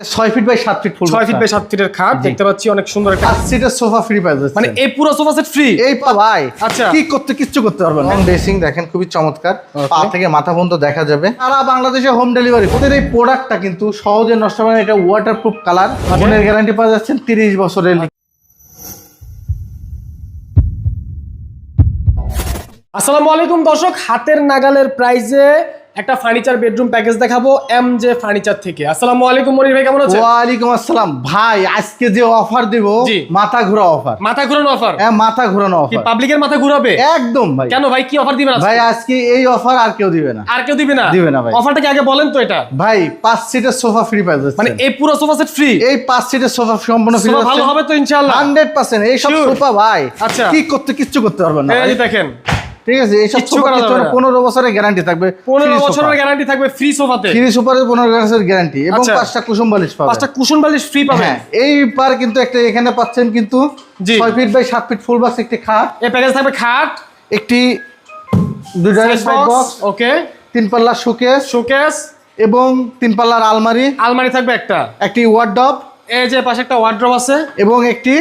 ছয় feet by সাত feet full ছয় ফিট বাই সাত ফিটের খাট দেখতে পাচ্ছি অনেক সুন্দর একটা সিটের সোফা ফ্রি যাচ্ছে। মানে এই পুরো সোফা সেট ফ্রি এই পা ভাই আচ্ছা। কি করতে কিচ্ছু করতে পারবেন লং ড্রেসিং দেখেন খুবই চমৎকার। পা থেকে মাথা পর্যন্ত দেখা যাবে। সারা বাংলাদেশে হোম ডেলিভারি ওদের এই প্রোডাক্টটা কিন্তু সহজে নষ্ট হবে না। এটা কালার ফোনের গ্যারান্টি পাওয়া যাচ্ছেন তিরিশ বছরের আসসালামু আলাইকুম দর্শক হাতের নাগালের প্রাইজে একটা ফার্নিচার বেডরুম প্যাকেজ দেখাবো এম জে ফার্নিচার থেকে। আসসালামু আলাইকুম মনির ভাই কেমন আছেন? ওয়ালাইকুম আসসালাম। ভাই আজকে যে অফার দেব মাথা ঘোরা অফার মাথা ঘুরানো অফার হ্যাঁ মাথা ঘোরানো কি অফার পাবলিকের মাথা ঘুরাবে? একদম ভাই। কেন ভাই কি অফার দিবেন আজকে? ভাই আজকে? এই অফার আর কেউ দিবে না। আর কেউ দিবে না? দিবে না ভাই। অফারটা কি আগে বলেন তো এটা? ভাই পাঁচ সিটের সোফা ফ্রি পাই মানে এই পুরো সোফা সেট ফ্রি এই পাঁচ সিটের সোফা সম্পূর্ণ ফ্রি ভালো হবে তো ইনশাআল্লাহ। হান্ড্রেড পার্সেন্ট এইসব Sure. সোফা ভাই। আচ্ছা। কি করতে কিচ্ছু করতে পারবেন না এই দেখেন। ঠিক আছে এইসব কিচ্ছু সোফা করা কিচ্ছু যাবে না না। পনেরো বছরের গ্যারান্টি থাকবে পনেরো বছরের গ্যারান্টি থাকবে ফ্রি সোফাতে ফ্রি পনেরো বছরের গ্যারান্টি এবং আচ্ছা। পাঁচটা কুসুম বালিশ পাবে। পাঁচটা কুশন বালিশ ফ্রি পাবেন হ্যাঁ এইবার কিন্তু একটা এখানে পাচ্ছেন কিন্তু। ছয় ফিট বাই সাত ফিট ফুল বক্স একটি খাট। এই প্যাকেজ থাকবে খাট একটি দুই সাইড বক্স ওকে তিন পাল্লা শোকেস শোকেস এবং তিন পাল্লার আলমারি। আলমারি থাকবে একটা। একটি ওয়ার্ডব এই যে পাশে একটা ওয়ার্ড্রপ আছে। এবং একটি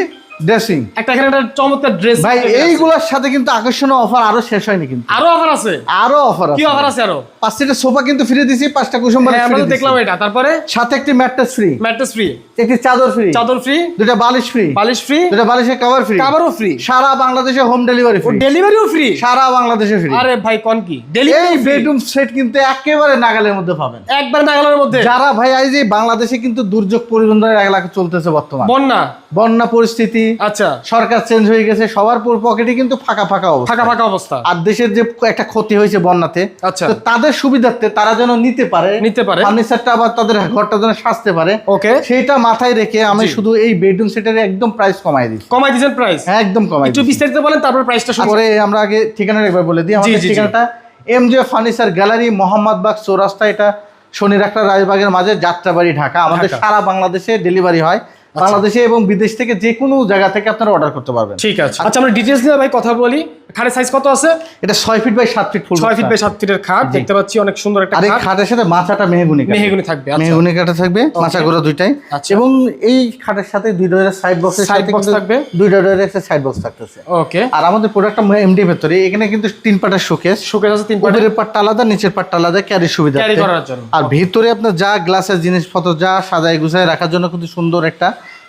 ড্রেসিং একটা এখানে একটা চমৎকার ড্রেস ভাই এইগুলোর সাথে কিন্তু আকর্ষণীয় অফার আরও শেষ হয়নি কিন্তু। আরও অফার আছে? আরও অফার কি অফার আছে আরও? পাঁচ সিটের সোফা কিন্তু ফ্রি দিছি পাঁচটা কুসুম বালিশ হ্যাঁ আমরা। দেখলাম এটা। তারপরে? সাথে একটি ম্যাট্রেস ফ্রি ম্যাট্রেস ফ্রি একটি চাদর ফ্রি চাদর ফ্রি দুটা বালিশ ফ্রি বালিশ ফ্রি দুটা বালিশের কভার ফ্রি কাভারও ফ্রি সারা বাংলাদেশে হোম ডেলিভারি ফ্রি ডেলিভারিও ফ্রি সারা বাংলাদেশে ফ্রি আরে ভাই কোন কি? এই ডেলিভারি বেডরুম সেট কিন্তু একেবারে নাগালের মধ্যে পাবেন। একবার নাগালের মধ্যে? যারা ভাই আজ এই বাংলাদেশে কিন্তু দুর্যোগ পরিবহনের এলাকা চলতেছে বর্তমান। বন্যা? বন্যা পরিস্থিতি আচ্ছা। সরকার চেঞ্জ হয়ে গেছে সবার পুরো পকেটে কিন্তু ফাঁকা ফাঁকা অবস্থা। ফাঁকা ফাঁকা অবস্থা। আর দেশের যে একটা ক্ষতি হয়েছে বন্যাতে আচ্ছা। তো তাদের সুবিধার্থে তারা যেন নিতে পারে নিতে পারে। ফার্নিচারটা আবার তাদের ঘরটা যেন সাজতে পারে ওকে। সেইটা মাথায় রেখে আমি শুধু এই বেডরুম সেটের একদম প্রাইস কমাই দিই কমাই দিয়েছেন প্রাইস হ্যাঁ একদম কমাই একটু বিস্তারিত বলেন তারপর প্রাইসটা তারপরে আমরা আগে ঠিকানাটা একবার বলে দিই। আমাদের। ঠিকানাটা M J furniture gallery Mohammadbagh চৌরাস্তা। এটা শনি রাখটা রাজবাগের মাঝে যাত্রাবাড়ি ঢাকা। আমাদের সারা বাংলাদেশে ডেলিভারি হয়। বাংলাদেশে এবং বিদেশ থেকে যে কোনো জায়গা থেকে আপনারা অর্ডার করতে পারবেন। ঠিক আছে। আচ্ছা আমরা ডিটেলস নিয়ে ভাই কথা বলি। খাটের সাইজ কত আছে? এটা ছয় ফিট বাই সাত ফিট ফুল ছয় ফিট বাই সাত ফিটের খাট। দেখতে পাচ্ছি অনেক সুন্দর একটা আর এই খাটের সাথে মাচাটা মেহগুনি। মেহগুনি থাকবে আচ্ছা। মেহগুনি কাটা থাকবে মাচা গুলো দুইটাই। আচ্ছা। এবং এই খাটের সাথে দুই ডোরের সাইড Side সাথে box থাকবে? দুই ডোরের একটা সাইড বক্স থাকতেছে। ওকে আর আমাদের প্রোডাক্টটা এমডি ভেতরে এখানে কিন্তু তিন পাটার শোকেস শোকেস আছে তিন উপরের পাটটা আলাদা নিচের পাটটা আলাদা ক্যারি সুবিধা ক্যারি করার জন্য। আর ভিতরে আপনার যা গ্লাসের জিনিসপত্র যা সাজায় গুছায় রাখার জন্য কিন্তু সুন্দর একটা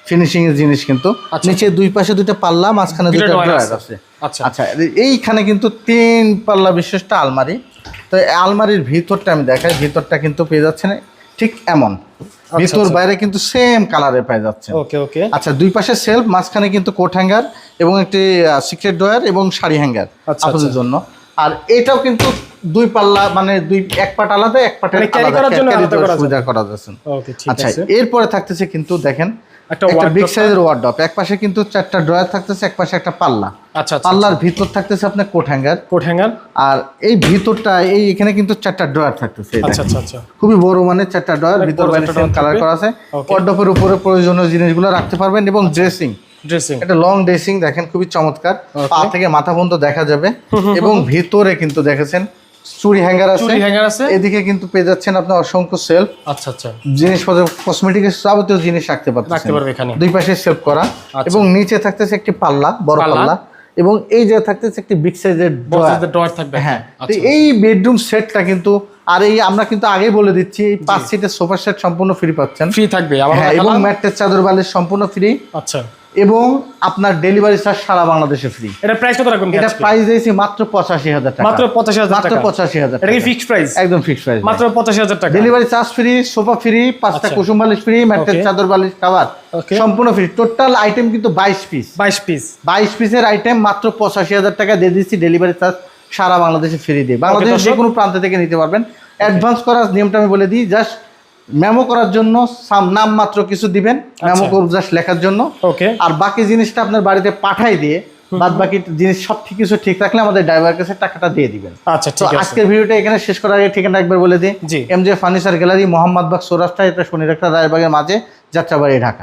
ফিনিশিং এর জিনিস কিন্তু। আচ্ছা। নিচে দুই পাশে দুইটা পাল্লা মাঝখানে দুইটা ড্রয়ার আছে। আচ্ছা। আচ্ছা এইখানে কিন্তু তিন পাল্লা বিশিষ্ট আলমারি। তো আলমারির ভিতরটা আমি দেখাই ভিতরটা কিন্তু পেয়ে যাচ্ছে না ঠিক এমন। ভিতর আচ্ছা। বাইরে কিন্তু সেম কালারে পেয়ে যাচ্ছে ওকে ওকে। আচ্ছা দুই পাশে সেলফ মাঝখানে কিন্তু কোট হ্যাঙ্গার এবং একটি সিক্রেট ড্রয়ার এবং শাড়ি হ্যাঙ্গার আচ্ছা, আপনাদের আচ্ছা। জন্য। আর এটাও কিন্তু দুই পাল্লা মানে দুই এক পাট আলাদা এক পাটের মানে আলাদা, সুবিধা করা যাচ্ছে। ওকে ঠিক আচ্ছা এরপরে থাকতেছে কিন্তু দেখেন একটা একটা বিগ wardrobe সাইজের ওয়ার্ডরোব এক পাশে কিন্তু চারটা ড্রয়ার থাকতেছে এক পাশে একটা পাল্লা। আচ্ছা আচ্ছা পাল্লার ভিতর থাকতেছে আপনার কোট হ্যাঙ্গার কোট হ্যাঙ্গার আর এই ভিতরটা এই এখানে কিন্তু চারটা ড্রয়ার থাকতেছে আচ্ছা আচ্ছা আচ্ছা। খুবই বড় মানের চারটা ড্রয়ার ভিতর বাইরে কালার করা আছে. ওয়ার্ডরোবের উপরে প্রয়োজনীয় জিনিসগুলো রাখতে পারবেন এবং ড্রেসিং ড্রেসিং একটা লং ড্রেসিং দেখেন খুবই চমৎকার. পা থেকে মাথা পর্যন্ত দেখা যাবে। এবং ভিতরে কিন্তু দেখেছেন চুরি হ্যাঙ্গার আছে। চুরি হ্যাঙ্গার আছে। এদিকে কিন্তু পেয়ে যাচ্ছেন আপনার অসংখ্য সেলফ আচ্ছা আচ্ছা। জিনিসপত্র কসমেটিক্স যাবতীয় জিনিস রাখতে রাখতে পারবে এখানে। দুই পাশে সেলফ করা। আচ্ছা। এবং নিচে থাকতেছে একটি পাল্লা বড় পাল্লা। এবং এই যে থাকতেছে একটি বিগ সাইজের ড্রয়ার থাকবে হ্যাঁ। আচ্ছা এই বেডরুম সেটটা কিন্তু আর এই আমরা কিন্তু আগেই বলে দিচ্ছি এই পাঁচ সিটের সোফা সেট সম্পূর্ণ ফ্রি পাচ্ছেন। ফ্রি থাকবে। হ্যাঁ এবং। ম্যাট্রেস চাদর বালিশ সম্পূর্ণ ফ্রি আচ্ছা। এবং আপনার ডেলিভারি চার্জ সারা বাংলাদেশে ফ্রি এটা প্রাইস কত রাখবেন এটা প্রাইস দিয়েছি মাত্র পঁচাশি হাজার টাকা। মাত্র পঁচাশি হাজার মাত্র টাকা। পঁচাশি হাজার এটা কি ফিক্সড প্রাইস একদম ফিক্সড প্রাইস মাত্র পঁচাশি হাজার টাকা। Delivery charge free sofa free পাঁচটা আচ্ছা। কুসুম বালিশ ফ্রি ম্যাট্রেস চাদর বালিশ Okay. সম্পূর্ণ ফ্রি টোটাল আইটেম কিন্তু বাইশ পিস বাইশ পিস বাইশ পিসের আইটেম মাত্র পঁচাশি হাজার টাকা দিয়ে দিচ্ছি। ডেলিভারি চার্জ সারা বাংলাদেশে ফ্রি দিয়ে। বাংলাদেশের যে কোনো প্রান্ত থেকে নিতে পারবেন। অ্যাডভান্স করার নিয়মটা আমি বলে দিই। জাস্ট মেমো করার জন্য নাম মাত্র কিছু দিবেন মেমো করব জাস্ট লেখার জন্য। ওকে আর বাকি জিনিসটা আপনার বাড়িতে পাঠাই দিয়ে বাদ বাকি জিনিস সব ঠিক কিছু ঠিক রাখলে আমাদের ড্রাইভার কাছে টাকাটা দিয়ে দিবেন। আচ্ছা তো ঠিক আছে। আজকের ভিডিওটা এখানে শেষ করার আগে ঠিকানা একবার বলে দিই। M J furniture gallery Mohammadbagh Saurashtra এটা শনির একটা রায়বাগের মাঝে যাত্রাবাড়ি ঢাকা।